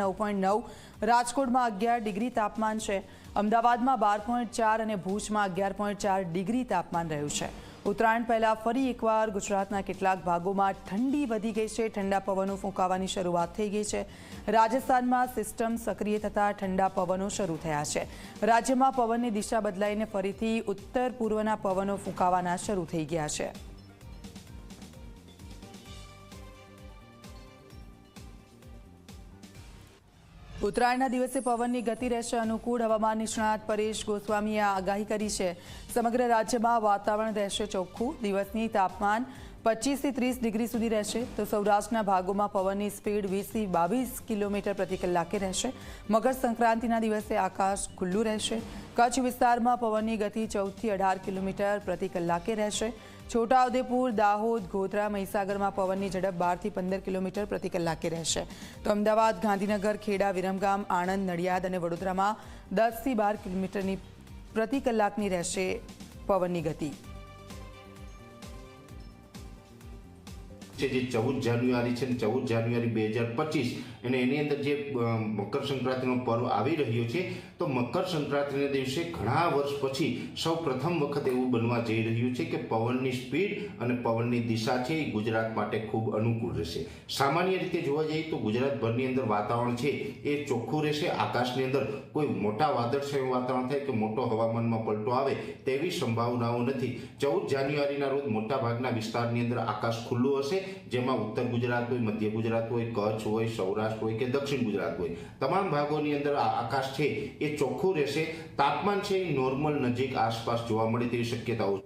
નવ પોઈન્ટ નવ. રાજકોટમાં અગિયાર ડિગ્રી તાપમાન છે. અમદાવાદમાં બાર પોઈન્ટ ચાર અને ભુજમાં અગિયાર પોઈન્ટ ચાર ડિગ્રી તાપમાન રહ્યું છે. ઉત્તરાયણ પહેલા ફરી એકવાર ગુજરાતના કેટલાક ભાગોમાં ઠંડી વધી ગઈ છે. ઠંડા પવનો ફૂંકાવાની શરૂઆત થઈ ગઈ છે. રાજસ્થાનમાં સિસ્ટમ સક્રિય થતાં ઠંડા પવનો શરૂ થયા છે. રાજ્યમાં પવનની દિશા બદલાઈને ફરીથી ઉત્તર પૂર્વના પવનો ફૂંકાવાના શરૂ થઈ ગયા છે. ઉત્તરાયણના દિવસે પવનની ગતિ રહેશે, અનુકૂળ હવામાન નિષ્ણાત પરેશ ગોસ્વામીએ આગાહી કરી છે. સમગ્ર રાજ્યમાં વાતાવરણ રહેશે ચોખ્ખું, દિવસની તાપમાન પચીસથી ત્રીસ ડિગ્રી સુધી રહેશે. તો સૌરાષ્ટ્રના ભાગોમાં પવનની સ્પીડ વીસથી બાવીસ કિલોમીટર પ્રતિ કલાકે રહેશે. મકર સંક્રાંતિના દિવસે આકાશ ખુલ્લું રહેશે. કચ્છ વિસ્તારમાં પવનની ગતિ ચૌદથી અઢાર કિલોમીટર પ્રતિ કલાકે રહેશે. છોટાઉદેપુર, દાહોદ, ગોધરા, મહીસાગરમાં પવનની ઝડપ બારથી પંદર કિલોમીટર પ્રતિ કલાકે રહેશે. તો અમદાવાદ, ગાંધીનગર, ખેડા, વિરમગામ, આણંદ, નડિયાદ અને વડોદરામાં દસથી બાર કિલોમીટરની પ્રતિ કલાકની રહેશે પવનની ગતિ. છે જે ચૌદ જાન્યુઆરી છે ચૌદ જાન્યુઆરી બે હજાર પચીસ. અને એની અંદર જે મકર સંક્રાંતિનો પર્વ આવી રહ્યો છે, તો મકર સંક્રાંતિના દિવસે ઘણા વર્ષ પછી સૌ પ્રથમ વખત એવું બનવા જઈ રહ્યું છે કે પવનની સ્પીડ અને પવનની દિશા છે એ ગુજરાત માટે ખૂબ અનુકૂળ રહેશે. સામાન્ય રીતે જોવા જઈએ તો ગુજરાતભરની અંદર વાતાવરણ છે એ ચોખ્ખું રહેશે. આકાશની અંદર કોઈ મોટા વાદળછાયું વાતાવરણ થાય કે મોટો હવામાનમાં પલટો આવે તેવી સંભાવનાઓ નથી. ચૌદ જાન્યુઆરીના રોજ મોટાભાગના વિસ્તારની અંદર આકાશ ખુલ્લું હશે જેમાં ઉત્તર ગુજરાત હોય, મધ્ય ગુજરાત હોય, કચ્છ હોય, સૌરાષ્ટ્ર હોય કે દક્ષિણ ગુજરાત હોય. તમામ ભાગોની અંદર આકાશ છે એ ચોખ્ખું રહેશે. તાપમાન છે એ નોર્મલ નજીક આસપાસ જોવા મળે તેવી શક્યતાઓ